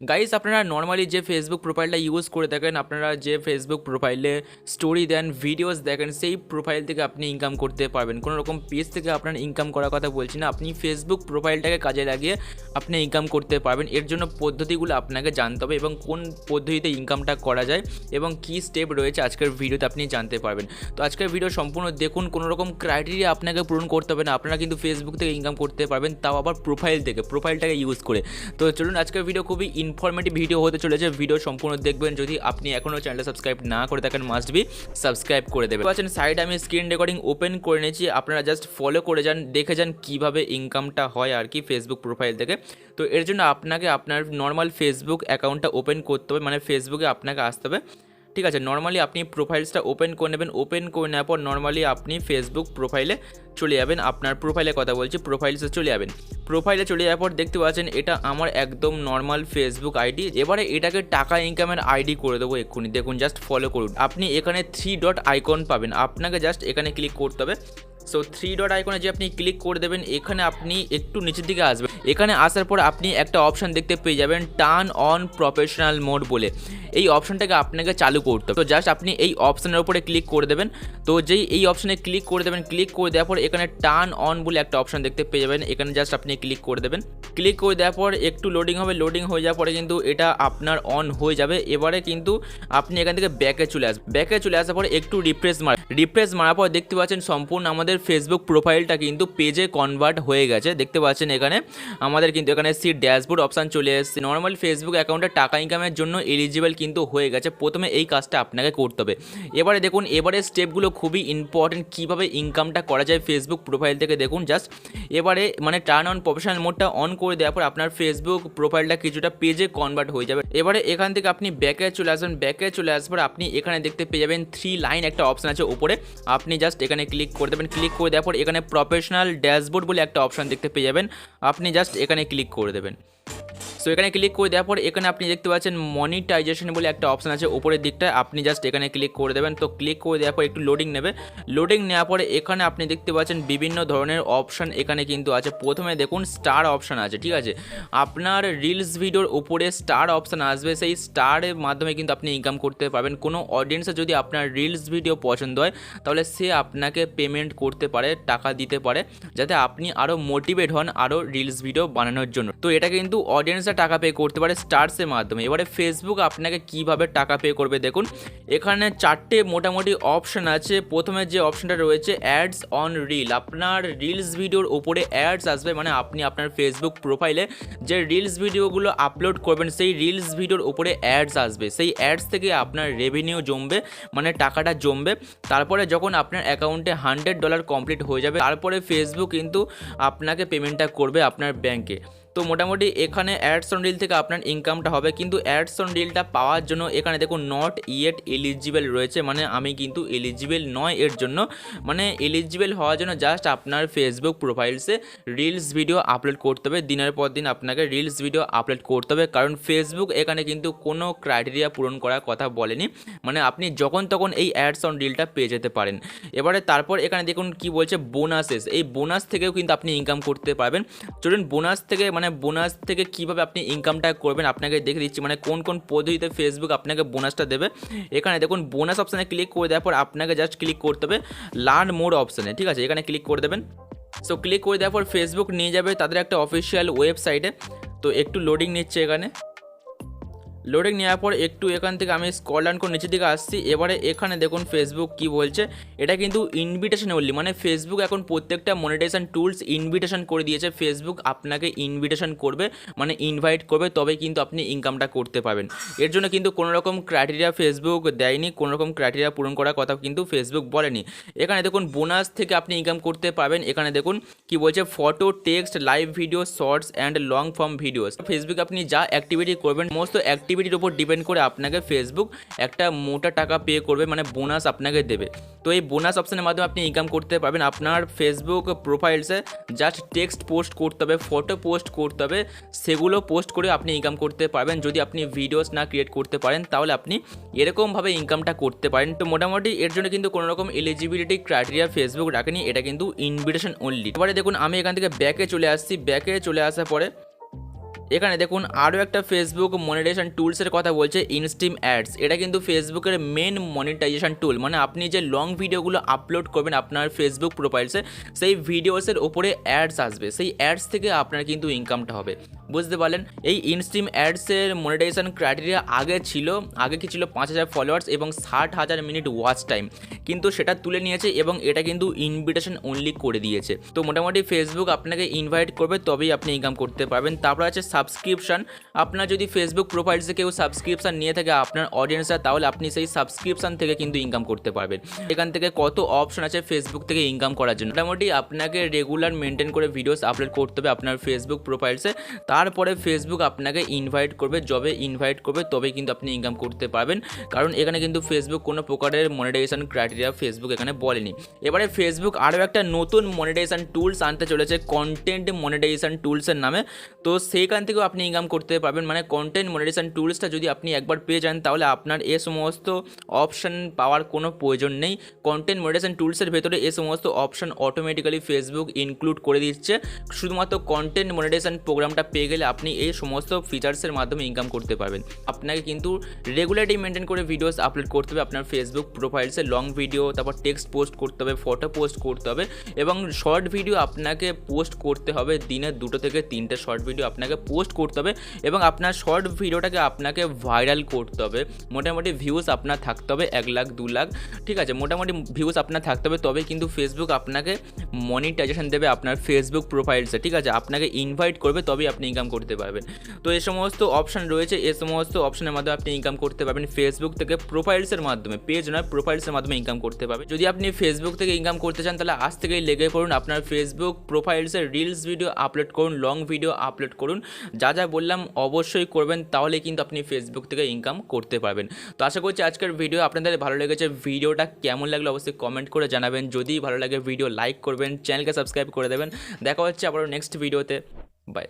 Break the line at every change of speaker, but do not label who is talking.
Guys আপনারা normally যে Facebook প্রোফাইলটা ইউজ করে থাকেন আপনারা যে ফেসবুক প্রোফাইলে স্টোরি দেন ভিডিওস দেখেন, সেই প্রোফাইল থেকে আপনি ইনকাম করতে পারবেন। কোনো রকম পেজ থেকে আপনার ইনকাম করার কথা বলছি না, আপনি ফেসবুক প্রোফাইলটাকে কাজে লাগিয়ে আপনি ইনকাম করতে পারবেন। এর জন্য পদ্ধতিগুলো আপনাকে জানতে হবে এবং কোন পদ্ধতিতে ইনকামটা করা যায় এবং কী স্টেপ রয়েছে আজকের ভিডিওতে আপনি জানতে পারবেন। তো আজকের ভিডিও সম্পূর্ণ দেখুন, কোনো রকম ক্রাইটেরিয়া আপনাকে পূরণ করতে হবে না। আপনারা কিন্তু ফেসবুক থেকে ইনকাম করতে পারবেন, তাও আবার প্রোফাইল থেকে প্রোফাইলটাকে ইউজ করে। তো চলুন, আজকের ভিডিও খুবই ইনফরমেটিভ ভিডিও হতে চলেছে ভিডিও সম্পূর্ণ দেখবেন। যদি আপনি এখনও চ্যানেলটা সাবস্ক্রাইব না করে থাকেন মাস্ট বি সাবস্ক্রাইব করে দেবেন। পাচ্ছেন সাইড আমি স্ক্রিন রেকর্ডিং ওপেন করে নিয়েছি। আপনারা জাস্ট ফলো করে যান, দেখে যান কীভাবে ইনকামটা হয় আর কি ফেসবুক প্রোফাইল থেকে। তো এর জন্য আপনাকে আপনার নর্মাল ফেসবুক অ্যাকাউন্টটা ওপেন করতে হবে মানে ফেসবুকে আপনাকে আসতে হবে। ঠিক আছে নর্মালি আপনি প্রোফাইলসটা ওপেন করে নেবেন ওপেন করে নেওয়ার পর নর্মালি আপনি ফেসবুক প্রোফাইলে চলে যাবেন, আপনার প্রোফাইলে কথা বলছি প্রোফাইলসে চলে যাবেন। প্রোফাইলে চলে যাওয়ার পর দেখতে পাচ্ছেন এটা আমার একদম নর্মাল ফেসবুক আইডি এবারে এটাকে টাকা ইনকামের আইডি করে দেবো এক্ষুনি, দেখুন জাস্ট ফলো করুন। আপনি এখানে থ্রি ডট আইকন পাবেন, আপনাকে জাস্ট এখানে ক্লিক করতে হবে। সো থ্রি ডট আইকনে যে আপনি ক্লিক করে দেবেন, এখানে আপনি একটু নিচের দিকে আসবেন। এখানে আসার পর আপনি একটা অপশান দেখতে পেয়ে যাবেন টার্ন অন প্রফেশনাল মোড বলে। এই অপশানটাকে আপনাকে চালু করতে তো জাস্ট আপনি এই অপশানের উপরে ক্লিক করে দেবেন। তো যেই এই অপশানে ক্লিক করে দেবেন ক্লিক করে দেওয়ার পর এখানে টার্ন অন বলে একটা অপশান দেখতে পেয়ে যাবেন। এখানে জাস্ট আপনি ক্লিক করে দেবেন। ক্লিক করে দেওয়ার পর একটু লোডিং হবে। লোডিং হয়ে যাওয়ার পরে কিন্তু এটা আপনার অন হয়ে যাবে। এবারে কিন্তু আপনি এখান থেকে ব্যাকে চলে আসবেন। ব্যাকে চলে আসার পরে একটু রিফ্রেশ মার রিফ্রেশ মারার পর দেখতে পাচ্ছেন সম্পূর্ণ আমাদের ফেসবুক প্রোফাইলটা কিন্তু পেজে কনভার্ট হয়ে গেছে। দেখতে পাচ্ছেন এখানে। আমাদের কিন্তু এখানে সি ড্যাশবোর্ড অপশান চলে এসেছে। নর্মাল ফেসবুক অ্যাকাউন্টে টাকা ইনকামের জন্য এলিজিবল কিন্তু হয়ে গেছে। প্রথমে এই কাজটা আপনাকে করতে হবে। এবারে দেখুন, এবারে স্টেপগুলো খুবই ইম্পর্টেন্ট কীভাবে ইনকামটা করা যায় ফেসবুক প্রোফাইল থেকে দেখুন জাস্ট এবারে মানে টার্ন অন প্রফেশনাল মোডটা অন করে দেওয়ার পর আপনার ফেসবুক প্রোফাইলটা কিছুটা পেজে কনভার্ট হয়ে যাবে। এবারে এখান থেকে আপনি ব্যাকে চলে আসবেন। ব্যাকে চলে আসার পর আপনি এখানে দেখতে পেয়ে যাবেন থ্রি লাইন একটা অপশান আছে উপরে। আপনি জাস্ট এখানে ক্লিক করে দেবেন। ক্লিক করে দেওয়ার পর এখানে প্রফেশনাল ড্যাশবোর্ড বলে একটা অপশান দেখতে পেয়ে যাবেন। আপনি জাস্ট এখানে ক্লিক করে দেবেন। সো এখানে ক্লিক করে দেওয়ার পর এখানে আপনি দেখতে পাচ্ছেন মনিটাইজেশন বলে একটা অপশন আছে উপরের দিকটায়। আপনি জাস্ট এখানে ক্লিক করে দেবেন। তো ক্লিক করে দেওয়ার পর একটু লোডিং নেবে। লোডিং নেওয়ার পরে এখানে আপনি দেখতে পাচ্ছেন বিভিন্ন ধরনের অপশন এখানে কিন্তু আছে। প্রথমে দেখুন স্টার অপশন আছে, ঠিক আছে? আপনার রিলস ভিডিওর উপরে স্টার অপশন আসবে। সেই স্টারের মাধ্যমে কিন্তু আপনি ইনকাম করতে পারবেন। কোনো অডিয়েন্সে যদি আপনার রিলস ভিডিও পছন্দ হয়, তাহলে সে আপনাকে পেমেন্ট করতে পারে, টাকা দিতে পারে। যাতে আপনি আরও মোটিভেট হন আরও রিলস ভিডিও বানানোর জন্য। তো এটা কিন্তু অডিয়েন্সরা টাকা পে করতে পারে স্টার্সের মাধ্যমে। এবারে ফেসবুক আপনাকে কীভাবে টাকা পে করবে দেখুন। এখানে চারটে মোটামুটি অপশান আছে। প্রথমে যে অপশানটা রয়েছে অ্যাডস অন রিল আপনার রিলস ভিডিওর উপরে অ্যাডস আসবে মানে আপনি আপনার ফেসবুক প্রোফাইলে যে রিলস ভিডিওগুলো আপলোড করবেন, সেই রিলস ভিডিওর উপরে অ্যাডস আসবে। সেই অ্যাডস থেকে আপনার রেভিনিউ জমবে মানে টাকাটা জমবে। তারপরে যখন আপনার অ্যাকাউন্টে হান্ড্রেড ডলার কমপ্লিট হয়ে যাবে, তারপরে ফেসবুক কিন্তু আপনাকে পেমেন্টটা করবে আপনার ব্যাংকে তো মোটামুটি এখানে অ্যাডস অন রিল থেকে আপনার ইনকামটা হবে। কিন্তু অ্যাডস অন রিলটা পাওয়ার জন্য এখানে দেখুন নট ইয়েট এলিজিবল রয়েছে। মানে আমি কিন্তু এলিজিবল নয় এর জন্য। মানে এলিজিবল হওয়ার জন্য জাস্ট আপনার ফেসবুক প্রোফাইলসে রিলস ভিডিও আপলোড করতে হবে। দিনের পর দিন আপনাকে রিলস ভিডিও আপলোড করতে হবে। কারণ ফেসবুক এখানে কিন্তু কোনো ক্রাইটেরিয়া পূরণ করার কথা বলেনি। মানে আপনি যখন তখন এই অ্যাডস অন রিলটা পেয়ে যেতে পারেন। এবারে তারপর এখানে দেখুন কি বলছে বোনাসেস এই বোনাস থেকেও কিন্তু আপনি ইনকাম করতে পারবেন। চলুন বোনাস থেকে মানে বোনাস থেকে কীভাবে আপনি ইনকামটা করবেন আপনাকে দেখে দিচ্ছি। মানে কোন কোন পদ্ধতিতে ফেসবুক আপনাকে বোনাসটা দেবে। এখানে দেখুন বোনাস অপশানে ক্লিক করে দেওয়ার পর আপনাকে জাস্ট ক্লিক করতে হবে লার্ন মোড় অপশানে ঠিক আছে? এখানে ক্লিক করে দেবেন। সো ক্লিক করে দেওয়ার পর ফেসবুক নিয়ে যাবে তাদের একটা অফিসিয়াল ওয়েবসাইটে তো একটু লোডিং নিচ্ছে এখানে। লোডিং নেওয়ার পর একটু এখান থেকে আমি স্কল ডাউন করে নিচের দিকে আসছি। এবারে এখানে দেখুন ফেসবুক কি বলছে। এটা কিন্তু ইনভিটেশন অনলি মানে ফেসবুক এখন প্রত্যেকটা মনিটাইজেশন টুলস ইনভিটেশন করে দিয়েছে। ফেসবুক আপনাকে ইনভিটেশন করবে মানে ইনভাইট করবে, তবে কিন্তু আপনি ইনকামটা করতে পারবেন। এর জন্য কিন্তু কোনো রকম ক্রাইটেরিয়া ফেসবুক দেয়নি কোনো রকম ক্রাইটেরিয়া পূরণ করার কথা কিন্তু ফেসবুক বলেনি। এখানে দেখুন বোনাস থেকে আপনি ইনকাম করতে পারবেন। এখানে দেখুন কি বলছে photo text live video shorts and long form videos Facebook আপনি যা অ্যাক্টিভিটি করবেন, সমস্ত অ্যাক্টিভিটির উপর ডিপেন্ড করে আপনাকে ফেসবুক একটা মোটা টাকা পে করবে মানে বোনাস আপনাকে দেবে। তো এই বোনাস অপশানের মাধ্যমে আপনি ইনকাম করতে পারবেন। আপনার ফেসবুক প্রোফাইলসে জাস্ট টেক্সট পোস্ট করতে হবে ফটো পোস্ট করতে হবে, সেগুলো পোস্ট করে আপনি ইনকাম করতে পারবেন। যদি আপনি ভিডিওস না ক্রিয়েট করতে পারেন, তাহলে আপনি এরকমভাবে ইনকামটা করতে পারেন। তো মোটামুটি এর জন্য কিন্তু কোনো রকম এলিজিবিলিটি ক্রাইটেরিয়া ফেসবুক রাখেনি, এটা কিন্তু ইনভিটেশন অনলি এবারে দেখুন, আমি এখান থেকে ব্যাকে চলে আসছি। ব্যাকে চলে আসার পরে এখানে দেখুন, আরও একটা ফেসবুক মনিটাইজেশন টুলসের কথা বলছে ইনস্টিম অ্যাডস এটা কিন্তু ফেসবুকের মেন মনিটাইজেশন টুল মানে আপনি যে লং ভিডিওগুলো আপলোড করবেন আপনার ফেসবুক প্রোফাইলসে সেই ভিডিওসের ওপরে অ্যাডস আসবে। সেই অ্যাডস থেকে আপনার কিন্তু ইনকামটা হবে। বুঝতে পারলেন? এই ইনস্ট্রিম অ্যাডসের মনিটাইজেশন ক্রাইটেরিয়া আগে ছিল, আগে কি ছিল? পাঁচ হাজার ফলোয়ার্স এবং ষাট হাজার মিনিট ওয়াচ টাইম কিন্তু সেটা তুলে নিয়েছে এবং এটা কিন্তু ইনভিটেশন অনলি করে দিয়েছে। তো মোটামুটি ফেসবুক আপনাকে ইনভাইট করবে, তবেই আপনি ইনকাম করতে পারবেন। তারপর আছে সাবস্ক্রিপশন আপনার যদি ফেসবুক প্রোফাইলসে কেউ সাবস্ক্রিপশন নিয়ে থাকে আপনার অডিয়েন্সরা তাহলে আপনি সেই সাবস্ক্রিপশান থেকে কিন্তু ইনকাম করতে পারবেন। এখান থেকে কত অপশন আছে ফেসবুক থেকে ইনকাম করার জন্য। মোটামুটি আপনাকে রেগুলার মেনটেন করে ভিডিওস আপলোড করতে হবে আপনার ফেসবুক প্রোফাইলসে তারপরে ফেসবুক আপনাকে ইনভাইট করবে যবে ইনভাইট করবে, তবেই কিন্তু আপনি ইনকাম করতে পারবেন। কারণ এখানে কিন্তু ফেসবুক কোনো প্রকারের মনিটাইজেশন ক্রাইটেরিয়া ফেসবুক এখানে বলেনি। এবারে ফেসবুক আরও একটা নতুন মনিটাইজেশন টুলস আনতে চলেছে কন্টেন্ট মনিটাইজেশন টুলসের নামে। তো সেইখান থেকেও আপনি ইনকাম করতে পারবেন। মানে কন্টেন্ট মনিটাইজেশন টুলসটা যদি আপনি একবার পেয়ে যান, তাহলে আপনার এ সমস্ত অপশন পাওয়ার কোনো প্রয়োজন নেই। কন্টেন্ট মনিটাইজেশন টুলসের ভেতরে এ সমস্ত অপশান অটোমেটিক্যালি ফেসবুক ইনক্লুড করে দিচ্ছে। শুধুমাত্র কন্টেন্ট মনিটাইজেশন প্রোগ্রামটা পেয়ে গেলে আপনি এই সমস্ত ফিচার্সের মাধ্যমে ইনকাম করতে পারবেন। আপনাকে কিন্তু রেগুলারলি মেনটেন করে ভিডিওস আপলোড করতে হবে। আপনার ফেসবুক প্রোফাইলসে লং ভিডিও তারপর টেক্সট পোস্ট করতে হবে ফটো পোস্ট করতে হবে এবং শর্ট ভিডিও আপনাকে পোস্ট করতে হবে দিনে দুটো থেকে তিনটে শর্ট ভিডিও আপনাকে পোস্ট করতে হবে এবং আপনার শর্ট ভিডিওটাকে আপনাকে ভাইরাল করতে হবে। মোটামুটি ভিউজ আপনার থাকতে হবে এক লাখ, দু লাখ, ঠিক আছে? মোটামুটি ভিউজ আপনার থাকতে হবে তবে কিন্তু ফেসবুক আপনাকে মনিটাইজেশন দেবে আপনার ফেসবুক প্রোফাইলসে ঠিক আছে? আপনাকে ইনভাইট করবে, তবেই আপনি ইনকাম করতে পারবেন। তো এই সমস্ত অপশন রয়েছে এই সমস্ত অপশনের মাধ্যমে আপনি ইনকাম করতে পারবেন। ফেসবুক থেকে প্রোফাইলসের মাধ্যমে পেজ নয় প্রোফাইলসের মাধ্যমে ইনকাম করতে পারবেন যদি আপনি ফেসবুক থেকে ইনকাম করতে চান, তাহলে আজ থেকেই লেগে পড়ুন আপনার ফেসবুক প্রোফাইলসে রিলস ভিডিও আপলোড করুন লং ভিডিও আপলোড করুন। যা যা বললাম অবশ্যই করবেন তাহলে কিন্তু আপনি ফেসবুক থেকে ইনকাম করতে পারবেন। তো আশা করছি আজকের ভিডিও আপনাদের ভালো লেগেছে। ভিডিওটা কেমন লাগল অবশ্যই কমেন্ট করে জানাবেন। যদি ভালো লাগে ভিডিও লাইক করবেন চ্যানেলকে সাবস্ক্রাইব করে দেবেন। দেখা হচ্ছে আবারও নেক্সট ভিডিওতে বাই